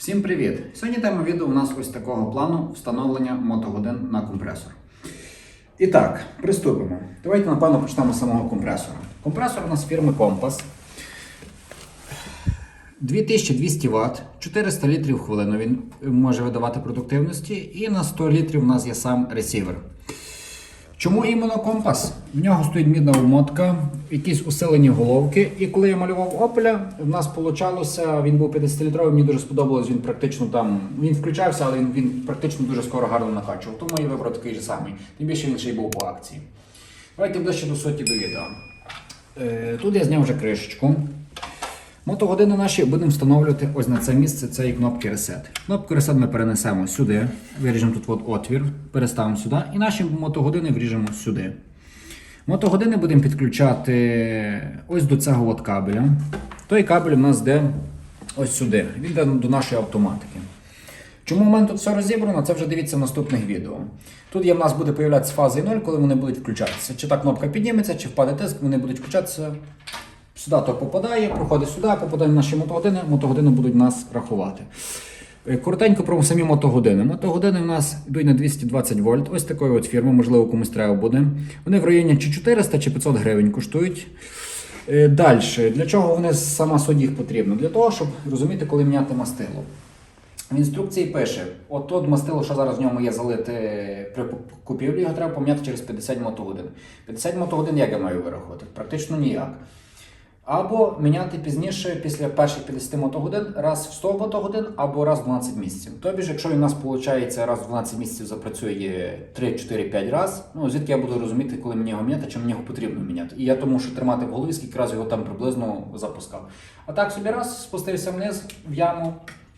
Всім привіт! Сьогодні тема відео у нас ось такого плану встановлення мотогодин на компресор. І так, приступимо. Давайте, напевно, почнемо з самого компресора. Компресор у нас фірми Компас. 2200 Вт, 400 літрів в хвилину він може видавати продуктивності, і на 100 літрів у нас є сам ресівер. Чому іменно компас? В нього стоїть мідна обмотка, якісь усилені головки. І коли я малював Опеля, в нас получалося, він був 50-літровий, мені дуже сподобалось, він практично там. Він включався, але він, він практично дуже скоро гарно накачував. Тому я вибрав такий же самий. Тим більше він ще й був по акції. Давайте ближче до суті до відео. Е, тут я зняв вже кришечку. Мотогодини наші будемо встановлювати ось на це місце цієї кнопки Reset. Кнопку Reset ми перенесемо сюди, виріжемо тут от отвір, переставимо сюди і наші мотогодини вріжемо сюди. Мотогодини будемо підключати ось до цього от кабеля. Той кабель у нас йде ось сюди. Він йде до нашої автоматики. Чому в мене тут все розібрано, це вже дивіться в наступних відео. Тут є в нас буде появлятися фаза 0, коли вони будуть включатися. Чи та кнопка підніметься, чи впаде тиск, вони будуть включатися. Сюди то попадає, проходить сюди, попадає в наші мотогодини, мотогодини будуть нас рахувати. Е, Коротенько про самі мотогодини. Мотогодини в нас йдуть на 220 вольт. Ось такої от фірми, можливо, комусь треба буде. Вони в районі чи 400 чи 500 гривень коштують. Далі, для чого вони сама суть потрібно? Для того, щоб розуміти, коли міняти мастило. В інструкції пише: от мастило, що зараз в ньому є залите при купівлі, його треба поміняти через 50 мотогодин. 50 мотогодин як я маю вирахувати? Практично ніяк. Або міняти пізніше, після перших 50 мотогодин, раз в 100 мотогодин, або раз в 12 місяців. Тобі ж, якщо у нас виходить раз в 12 місяців запрацює 3, 4, 5 разів, ну звідки я буду розуміти, коли мені його міняти, чи мені його потрібно міняти. І я тому, що тримати в голові, скільки разів його там приблизно запускав. А так собі раз спустився вниз в яму.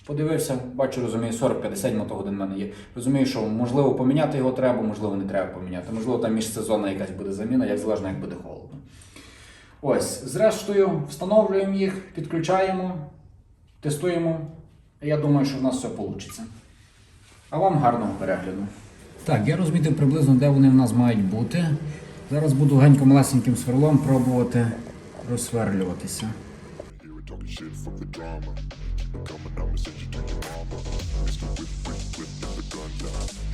Подивився, бачу, розумію, 40-50 мотогодин в мене є. Розумію, що можливо поміняти його треба, можливо, не треба поміняти. Можливо, там міжсезонна якась буде заміна, як залежно як буде холодно. Ось, зрештою, встановлюємо їх, підключаємо, тестуємо. І я думаю, що в нас все вийде. А вам гарного перегляду. Так, я розмітив приблизно, де вони в нас мають бути. Зараз буду генько малесеньким сверлом пробувати розсверлюватися.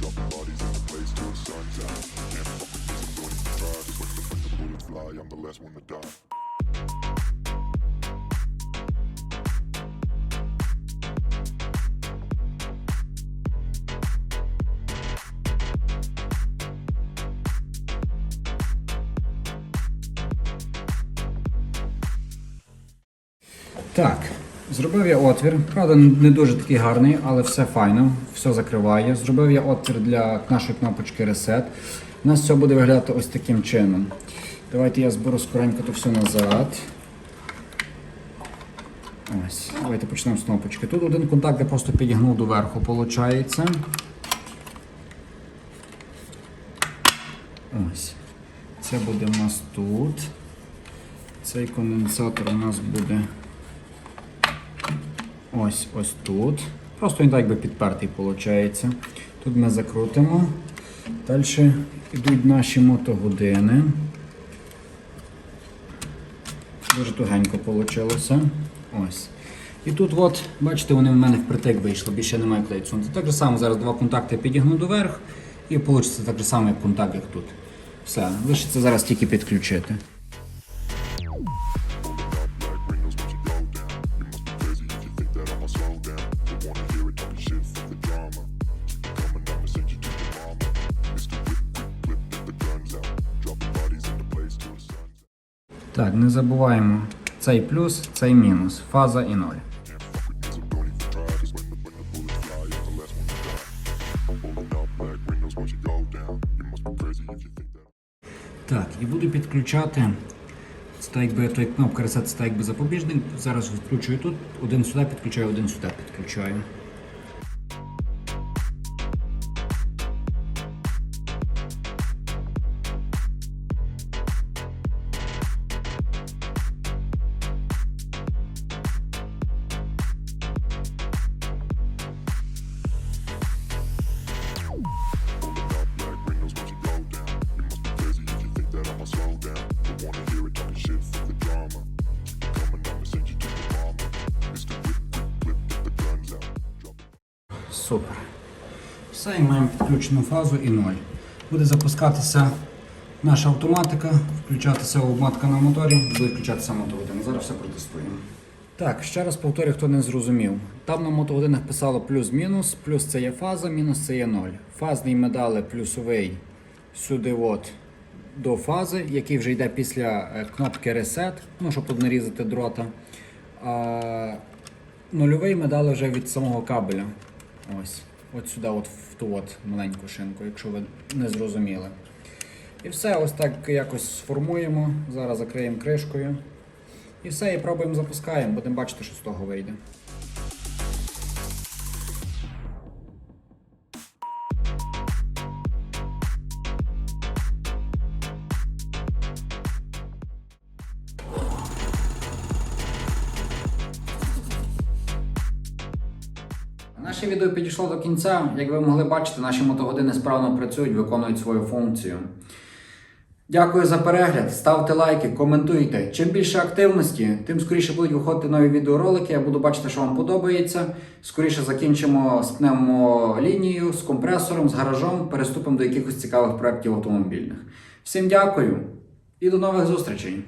Dropping bodies in the place till the sun's out. Can't fuck with bullets I'm the last one to die. Так, зробив я отвір. Правда, не дуже такий гарний, але все файно, все закриває. Зробив я отвір для нашої кнопочки Reset. У нас все буде виглядати ось таким чином. Давайте я зберу скоренько то все назад. Ось, давайте почнемо з кнопочки. Тут один контакт я просто підігнув доверху, виходить. Ось. Це буде у нас тут. Цей конденсатор у нас буде ось ось тут. Просто він так якби підпертий виходить. Тут ми закрутимо. Далі йдуть наші мотогодини. Дуже тугенько вийшло. Ось. І тут, от, бачите, вони в мене впритик вийшли, більше немає відсунути. Так же само зараз два контакти підігну доверх і вийде так же само, як контакт, як тут. Все, лишиться зараз тільки підключити. Так, не забуваємо цей плюс, цей мінус, фаза і ноль. Так, і буду підключати. Це якби той кнопка Reset, це так якби запобіжник. Зараз відключую тут, один сюди підключаю, один сюди підключаю. Супер. Все, і маємо підключену фазу і 0. Буде запускатися наша автоматика, включатися обмотка на моторі, буде включатися мотогодина. Зараз все протестуємо. Так, ще раз повторю, хто не зрозумів. Там на мотогодинах писало плюс-мінус, плюс це є фаза, мінус це є 0. Фазний ми дали плюсовий сюди от до фази, який вже йде після е, кнопки Reset, ну, щоб тут нарізати дрота. А нульовий ми дали вже від самого кабеля. Ось. От сюди, от в ту от маленьку шинку, якщо ви не зрозуміли. І все, ось так якось сформуємо. Зараз закриємо кришкою. І все, і пробуємо запускаємо, будемо бачити, що з того вийде. Наше відео підійшло до кінця. Як ви могли бачити, наші мотогодини справно працюють, виконують свою функцію. Дякую за перегляд. Ставте лайки, коментуйте. Чим більше активності, тим скоріше будуть виходити нові відеоролики. Я буду бачити, що вам подобається. Скоріше закінчимо з пневмолінією, з компресором, з гаражом, переступимо до якихось цікавих проєктів автомобільних. Всім дякую і до нових зустрічей!